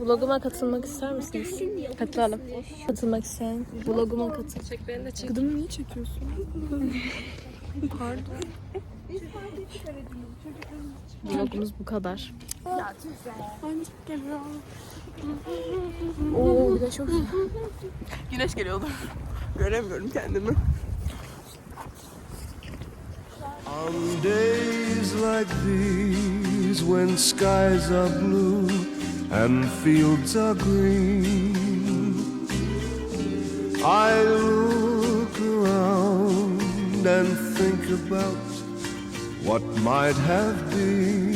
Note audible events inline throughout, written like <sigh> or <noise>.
Vloguma katılmak ister misiniz? Katılalım. Katılmak isteyen vloguma katıl. Çek beni de çek. Gıdımı niye çekiyorsun? <laughs> Pardon. Vlogumuz bu kadar. Oo bir de çok iyi. Güneş geliyordu. Göremiyorum kendimi. On days like these, when skies are blue and fields are green, I look around and think about what might have been.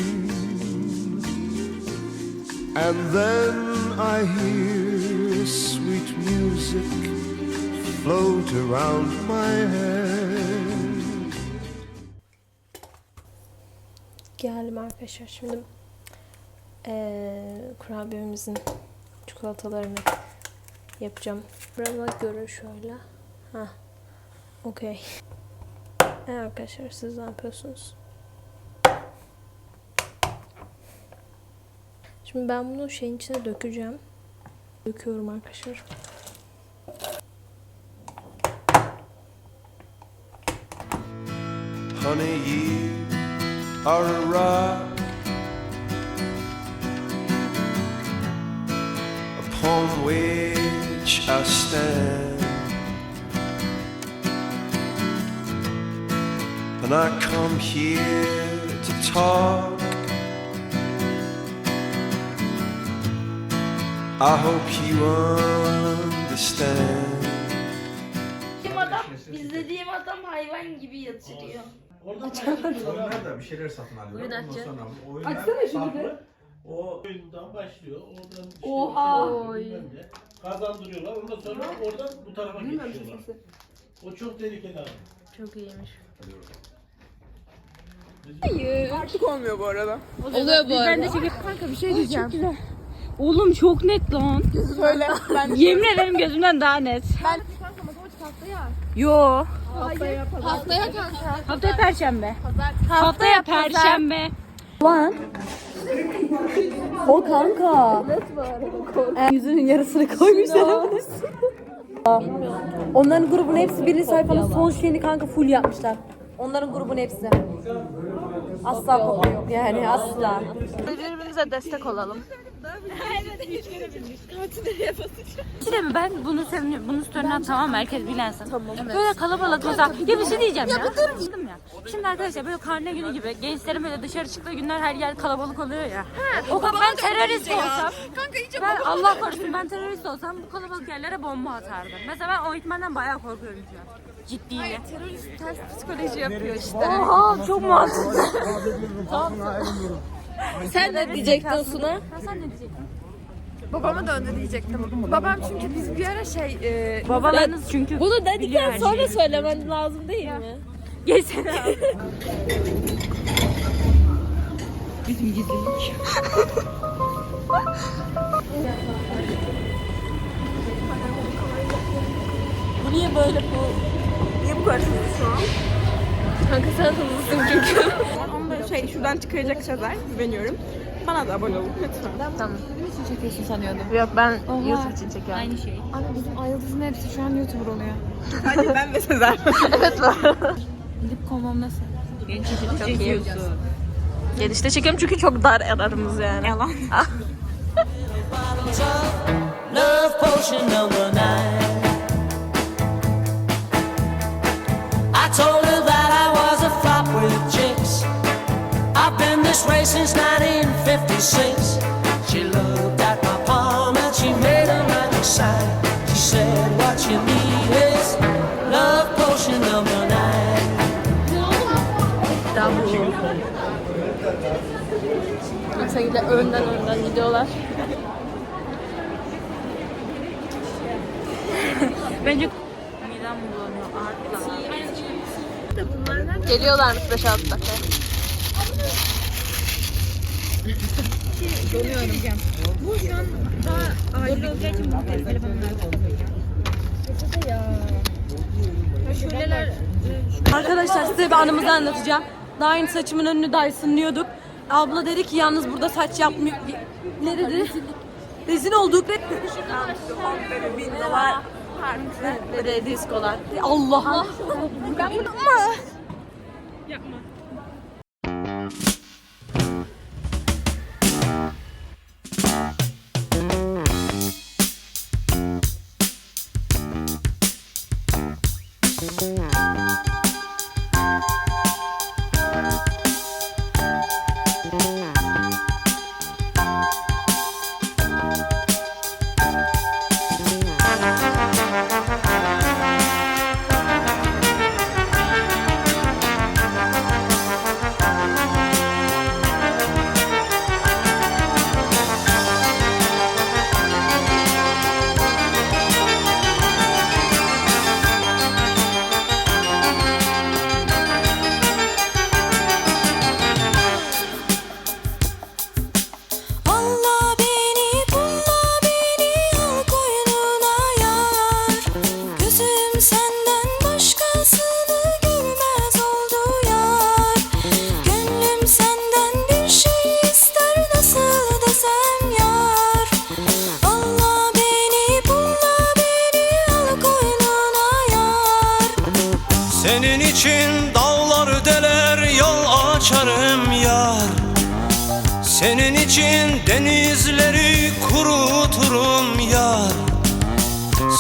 And then I hear sweet music float around my head. Geldim arkadaşlar şimdi eee kurabiyemizin çikolatalarını yapacağım. Burada görün şöyle. Ha. Okey. Evet arkadaşlar siz ne yapıyorsunuz? Şimdi ben bunu şeyin içine dökeceğim. Döküyorum arkadaşlar. Honey, you are a rock upon which I stand, and I come here to talk. I hope you understand. İzlediğim adam, izlediğim adam hayvan gibi yatırıyor. Orada Onlar da bir şeyler satın alıyorlar. Ondan sonra oyun Baksana şu O oyundan başlıyor. Oradan işte Oha! bilmem ne. Kazandırıyorlar. Ondan sonra oradan bu tarafa geçiyorlar. O çok tehlikeli abi. Çok iyiymiş. Artık olmuyor bu arada. Oluyor bu arada. Kanka bir şey diyeceğim. Oğlum çok net lan. Söyle. Ben Yemin ederim gözümden daha net. Ben Yo. Haftaya kanka. Haftaya perşembe. Haftaya perşembe. Lan. O kanka. Ee, yüzünün yarısını koymuşlar. Onların grubun hepsi birinci sayfanın son şeyini kanka full yapmışlar. Onların grubun hepsi. Asla kopya yok yani asla. Birbirimize destek olalım. Bir de mi ben bunu sevmiyorum. Bunu story'den tamam herkes bilensin. Tamam. Böyle kalabalık mesela. Ya bir şey diyeceğim ya. Anladım ya. Şimdi arkadaşlar böyle karne günü gibi gençlerin böyle dışarı çıktığı günler her yer kalabalık oluyor ya. o kadar ben terörist olsam. ben Allah korusun ben terörist olsam bu kalabalık yerlere bomba atardım. Mesela ben o ihtimalden bayağı korkuyorum şu an. Ciddiyle. Terörist ters psikoloji yapıyor işte. Oha çok mantıklı. Sen ne diyecektin Suna? Sen ne diyecektin? babama da öyle diyecektim. Babam çünkü biz bir ara şey e, Babalarınız çünkü Bunu dedikten sonra söylemen lazım değil mi? Geçsene abi. <laughs> Bizim gizlilik. Bu niye böyle bu? niye bu kadar hızlı şu an? Kanka sen hızlısın çünkü. Şey şuradan çıkaracak sözler güveniyorum. Bana da abone olun lütfen. tamam. Çekiyorsun sanıyordum. Yok ben YouTube için çekiyorum. Aynı şey. Abi bizim Ayıldız'ın hepsi şu an YouTuber oluyor. <laughs> Hadi ben ve Sezer. evet var. Lip komam nasıl? Genç Çok iyi. Gelişte çekiyorum çünkü çok dar aramız yani. Yalan. <laughs> Love potion number nine. I way since 1956. She looked at my palm and she made a magic sign. She said, What you need is love potion number nine. Kesinlikle önden önden gidiyorlar. Bence midem bulanıyor. Geliyorlarmış 5-6 dakika. Arkadaşlar size bir anımızı anlatacağım. Daha aynı saçımın önünü Dyson'lıyorduk. Abla dedi ki yalnız burada saç yapmıyor. Ne dedi? Rezil olduk. Re- Bin diskolar. Allah. Ben bunu ama. Allah Senin için dağlar deler yol açarım yar. Senin için denizleri kuruturum yar.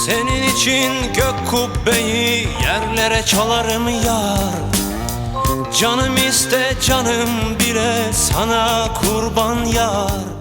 Senin için gök kubbeyi yerlere çalarım yar. Canım iste canım bile sana kurban yar